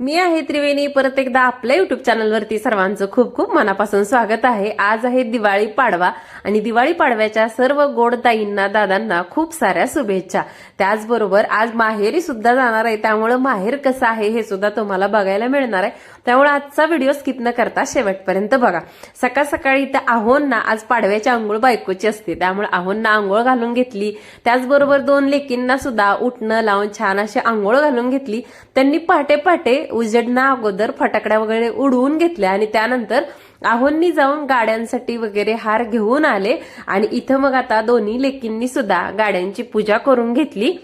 मी आहे त्रिवेणी. परत एकदा आपल्या युट्यूब चॅनलवरती सर्वांचं खूप खूप मनापासून स्वागत आहे. आज आहे दिवाळी पाडवा आणि दिवाळी पाडव्याच्या सर्व गोड ताईंना दादांना खूप साऱ्या शुभेच्छा. त्याचबरोबर आज माहेरी सुद्धा जाणार आहे. त्यामुळे माहेर कसं आहे हे सुद्धा तुम्हाला बघायला मिळणार आहे. त्यामुळे आजचा व्हिडिओ स्किप न करता शेवटपर्यंत बघा. सकाळ सकाळी त्या आहोंना आज पाडव्याची आंघोळ बायकोची असते. त्यामुळे आहोंना आंघोळ घालून घेतली. त्याचबरोबर दोन लेकींना सुद्धा उठणं लावून छान अशी आंघोळ घालून घेतली. त्यांनी पहाटे पहाटे उजेडना अगोदर फटाकड्या वगैरे उडवून घेतल्या आणि त्यानंतर आहोंनी जाऊन गाड्यांसाठी वगैरे हार घेऊन आले. आणि इथं मग आता दोन्ही लेकींनी सुद्धा गाड्यांची पूजा करून घेतली.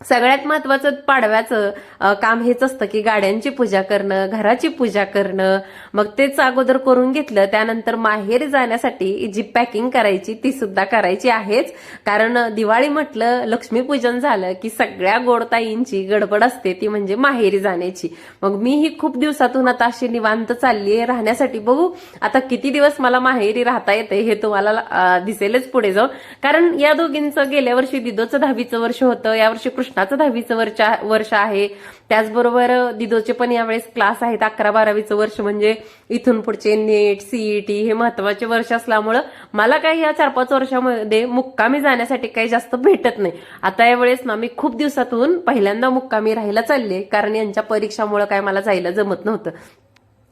सगळ्यात महत्वाचं पाडव्याचं काम हेच असतं की गाड्यांची पूजा करणं घराची पूजा करणं. मग तेच अगोदर करून घेतलं त्यानंतर माहेर जाण्यासाठी जी पॅकिंग करायची ती सुद्धा करायची आहेच. कारण दिवाळी म्हटलं लक्ष्मीपूजन झालं की सगळ्या गोडताईंची गडबड असते ती म्हणजे माहेरी जाण्याची. मग मी ही खूप दिवसातून आता अशी निवांत चालली आहे राहण्यासाठी. बघू आता किती दिवस मला माहेरी राहता येते हे तुम्हाला दिसेलच पुढे जाऊन. कारण या दोघींचं गेल्या वर्षी दिदोचं दहावीचं वर्ष होतं यावर्षी कृष्णाचं दहावीचं वर्ष वर्ष आहे. त्याचबरोबर दिदोचे पण यावेळेस क्लास आहेत. अकरा बारावीचं वर्ष म्हणजे इथून पुढचे नेट सीईटी हे महत्त्वाचे वर्ष असल्यामुळं मला काही या चार पाच वर्षामध्ये मुक्कामी जाण्यासाठी काही जास्त भेटत नाही. आता यावेळेस ना मी खूप दिवसातून पहिल्यांदा मुक्कामी राहायला चालले कारण यांच्या परीक्षामुळे काय मला जायला जमत नव्हतं.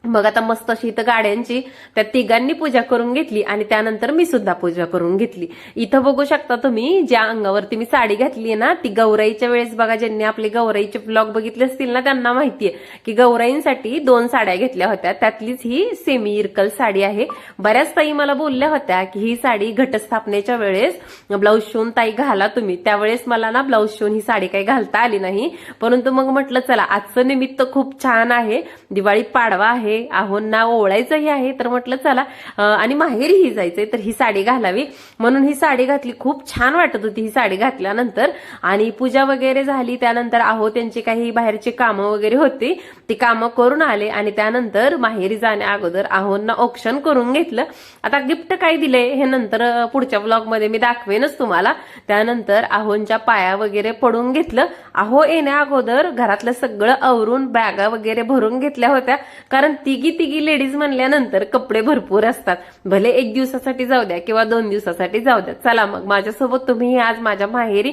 मग आता मस्त अशी इथं गाड्यांची त्या तिघांनी पूजा करून घेतली आणि त्यानंतर मी सुद्धा पूजा करून घेतली. इथं बघू शकता तुम्ही ज्या अंगावरती मी साडी घातली आहे ना ती गौराईच्या वेळेस बघा ज्यांनी आपले गौराईचे ब्लॉग बघितले असतील ना त्यांना माहितीये की गौराईंसाठी दोन साड्या घेतल्या होत्या. त्यातलीच ही सेमी इरकल साडी आहे. बऱ्याच ताई मला बोलल्या होत्या की ही साडी घटस्थापनेच्या वेळेस ब्लाऊज शिवून ताई घाला तुम्ही. त्यावेळेस मला ना ब्लाऊज शिवून ही साडी काही घालता आली नाही. परंतु मग म्हटलं चला आजचं निमित्त खूप छान आहे. दिवाळी पाडवा आहे. आहोंना ओळायचंही आहे. तर म्हटलं चला आणि माहेरीही जायचंय. तर ही साडी घालावी. म्हणून ही साडी घातली. खूप छान वाटत होती ही साडी घातल्यानंतर. आणि पूजा वगैरे झाली. त्यानंतर आहो त्यांची काही बाहेरची कामं वगैरे होती. ती कामं करून आले. आणि त्यानंतर माहेरी जाण्या अगोदर आहोंना ऑप्शन करून घेतलं. आता गिफ्ट काय दिले हे नंतर पुढच्या ब्लॉगमध्ये मी दाखवेनच तुम्हाला. त्यानंतर आहोंच्या पाया वगैरे पडून घेतलं. आहो येण्या अगोदर घरातलं सगळं आवरून बॅगा वगैरे भरून घेतल्या होत्या. कारण तिघी तिघी लेडीज म्हणल्यानंतर कपडे भरपूर असतात. भले एक दिवसासाठी जाऊ द्या किंवा दोन दिवसासाठी जाऊ द्या. चला मग माझ्यासोबत तुम्ही आज माझ्या माहेरी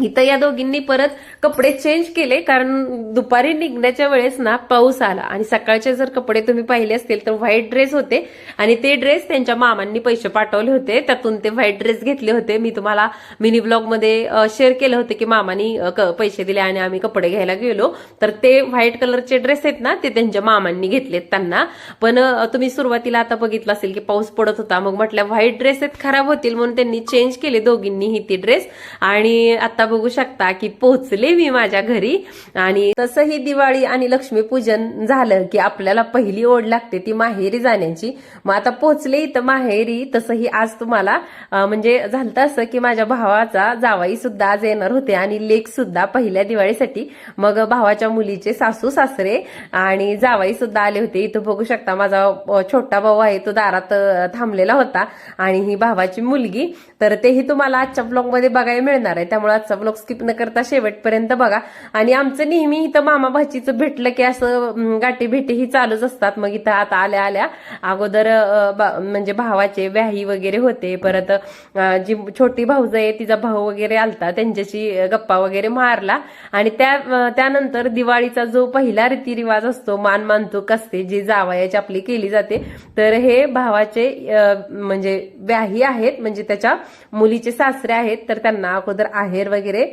इथं या दोघींनी परत कपडे चेंज केले कारण दुपारी निघण्याच्या वेळेस ना पाऊस आला. आणि सकाळचे जर कपडे तुम्ही पाहिले असतील तर व्हाईट ड्रेस होते. आणि ते ड्रेस त्यांच्या मामांनी पैसे पाठवले होते. त्यातून ते व्हाईट ड्रेस घेतले होते. मी तुम्हाला मिनी ब्लॉगमध्ये शेअर केलं होतं की मामानी क- पैसे दिले आणि आम्ही कपडे घ्यायला गेलो. तर ते व्हाईट कलरचे ड्रेस आहेत ना ते त्यांच्या मामांनी घेतलेत त्यांना. पण तुम्ही सुरुवातीला आता बघितलं असेल की पाऊस पडत होता. मग म्हटलं व्हाईट ड्रेस आहेत खराब होतील. म्हणून त्यांनी चेंज केले दोघींनीही ती ड्रेस आणि आता बघू शकता की पोहोचले मी माझ्या घरी. आणि तसंही दिवाळी आणि लक्ष्मीपूजन झालं की आपल्याला पहिली ओढ लागते ती माहेरी जाण्याची. मग आता पोहोचले इथं माहेरी तसंही आज तुम्हाला म्हणजे झालं असं की माझ्या भावाचा जावाई सुद्धा आज येणार होते आणि लेक सुद्धा पहिल्या दिवाळीसाठी. मग भावाच्या मुलीचे सासू सासरे आणि जावाई सुद्धा आले होते. इथं बघू शकता माझा छोटा भाऊ आहे तो दारात थांबलेला होता. आणि ही भावाची मुलगी. तर तेही तुम्हाला आजच्या ब्लॉगमध्ये बघायला मिळणार आहे. त्यामुळे आजचा ब्लॉग स्किप न करता शेवटपर्यंत बघा. आणि आमचं नेहमी इथं मामा भाचीचं भेटलं की असं गाठी भेटी ही चालूच असतात. मग इथं आता आल्या आल्या. अगोदर म्हणजे भावाचे व्याही वगैरे होते. परत जी छोटी भाऊज आहे तिचा भाऊ वगैरे आलता. त्यांच्याशी गप्पा वगैरे मारला. आणि त्या त्यानंतर दिवाळीचा जो पहिला रीतिरिवाज असतो मान मानतूक असते जी जावयाची आपली केली जाते तर हे भावाचे म्हणजे व्याही आहेत. म्हणजे त्याच्या मुलीचे सासरे आहेत तर त्यांना अगोदर आहेर वगैरे वगैरे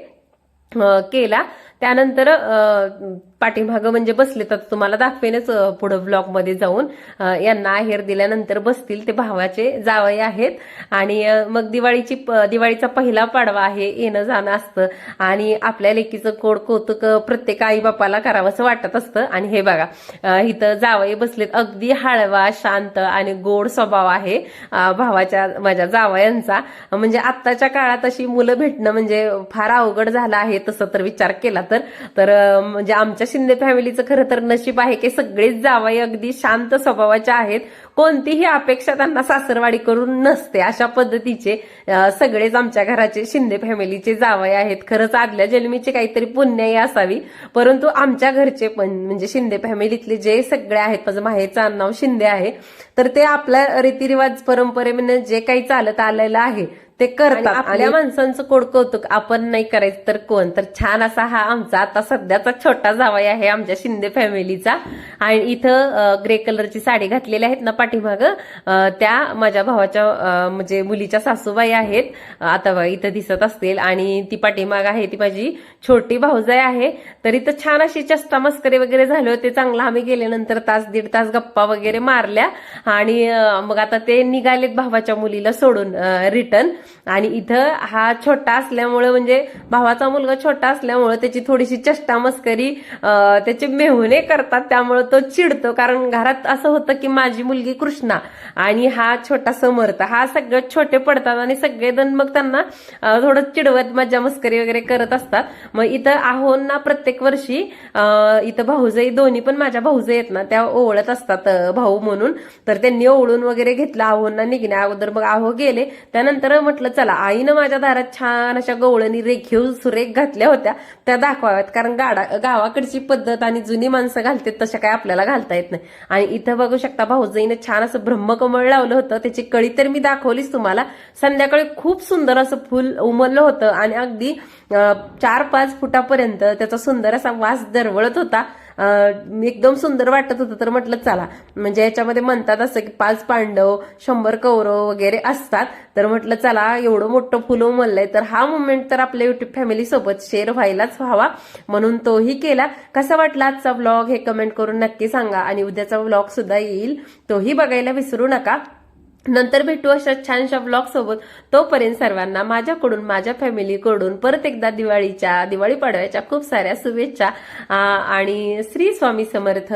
केला. त्यानंतर पाठीमागं म्हणजे बसले तर तुम्हाला दाखवेनच पुढं ब्लॉगमध्ये जाऊन यांना आहेर दिल्यानंतर बसतील ते भावाचे जावई आहेत. आणि मग दिवाळीची प- दिवाळीचा पहिला पाडवा आहे येणं जाणं असतं. आणि आपल्या लेकीचं कोड कौतुक प्रत्येक आई बापाला करावंसं वाटत असतं. आणि हे बघा इथं जावई बसलेत. अगदी हळवा शांत आणि गोड स्वभाव आहे भावाच्या माझ्या जावयांचा. म्हणजे आत्ताच्या काळात अशी मुलं भेटणं म्हणजे फार अवघड झालं आहे तसं तर विचार केला तर. तर तर म्हणजे आमच्या शिंदे फॅमिलीचं खरं तर नशीब आहे की सगळेच जावाई अगदी शांत स्वभावाच्या आहेत. कोणतीही अपेक्षा त्यांना सासरवाडी करून नसते. अशा पद्धतीचे सगळेच आमच्या घराचे शिंदे फॅमिलीचे जावई आहेत. खरंच आदल्या जन्मीचे काहीतरी पुण्याई असावी. परंतु आमच्या घरचे पण म्हणजे शिंदे फॅमिलीतले जे सगळे आहेत माझं माहेरचं आडनाव शिंदे आहे. तर ते आपल्या रीतिरिवाज परंपरेने जे काही चालत आलेलं आहे ते करतात. आपल्या माणसांचं कोड कौतुक आपण नाही करायचं तर कोण? तर छान असा हा आमचा आता सध्याचा छोटा जावाई आहे आमच्या शिंदे फॅमिलीचा. आणि इथं ग्रे कलरची साडी घातलेली आहेत ना पाठीमाग. त्या माझ्या भावाच्या म्हणजे मुलीच्या सासूबाई आहेत. आता इथं दिसत असतील. आणि ती पाठीमाग आहे ती माझी छोटी भाऊजाई आहे. तर इथं छान अशी चष्टा मस्करी वगैरे झाले होते. चांगला आम्ही गेल्यानंतर तास दीड तास गप्पा वगैरे मारल्या. आणि मग आता ते निघालेत भावाच्या मुलीला सोडून रिटर्न आणि इथं हा छोटा असल्यामुळे म्हणजे भावाचा मुलगा छोटा असल्यामुळे त्याची थोडीशी चष्टा मस्करी त्याचे मेहुणे करतात त्यामुळे तो चिडतो. कारण घरात असं होतं की माझी मुलगी कृष्णा आणि हा छोटा समर्थ. हा सगळ्यात छोटे पडतात आणि सगळेजण मग त्यांना थोडं चिडवत मज्जा मस्करी वगैरे करत असतात. मग इथं आहोंना प्रत्येक वर्षी इथं भाऊजाई दोन्ही पण माझ्या भाऊजाई आहेत ना त्या ओवळत असतात भाऊ म्हणून. तर त्यांनी ओवळून वगैरे घेतलं आहोंना निघण्या अगोदर मग आहो गेले. त्यानंतर म्हटलं चला आईनं माझ्या दारात छान अशा गवळणी रेखीव सुरेख घातल्या होत्या. त्या दाखवाव्यात कारण गाडा गावाकडची पद्धत आणि जुनी माणसं घालतात तशा काय आपल्याला घालता येत नाही. आणि इथं बघू शकता भाऊजाईनं छान असं ब्रह्मकमळ लावलं होतं. त्याची कळी तर मी दाखवलीच तुम्हाला. संध्याकाळी खूप सुंदर असं फुल उमललं होतं आणि अगदी चार पाच फुटापर्यंत त्याचा सुंदर असा वास दरवळत होता. एकदम सुंदर वाटत होतं तर म्हटलं चला. म्हणजे याच्यामध्ये म्हणतात असं की पाच पांडव शंभर कौरव वगैरे असतात. तर म्हटलं चला एवढं मोठं फुलं उमललंय तर हा मुवमेंट तर आपल्या युट्यूब फॅमिली सोबत शेअर व्हायलाच व्हावा. म्हणून तोही केला. कसा वाटला आजचा व्लॉग हे कमेंट करून नक्की सांगा. आणि उद्याचा व्लॉग सुद्धा येईल. तोही बघायला विसरू नका. नंतर भेटू अशा छानशा ब्लॉग सोबत. तोपर्यंत सर्वांना माझ्याकडून माझ्या फॅमिलीकडून परत एकदा दिवाळीच्या दिवाळी पाडव्याच्या खूप साऱ्या शुभेच्छा आणि श्री स्वामी समर्थ.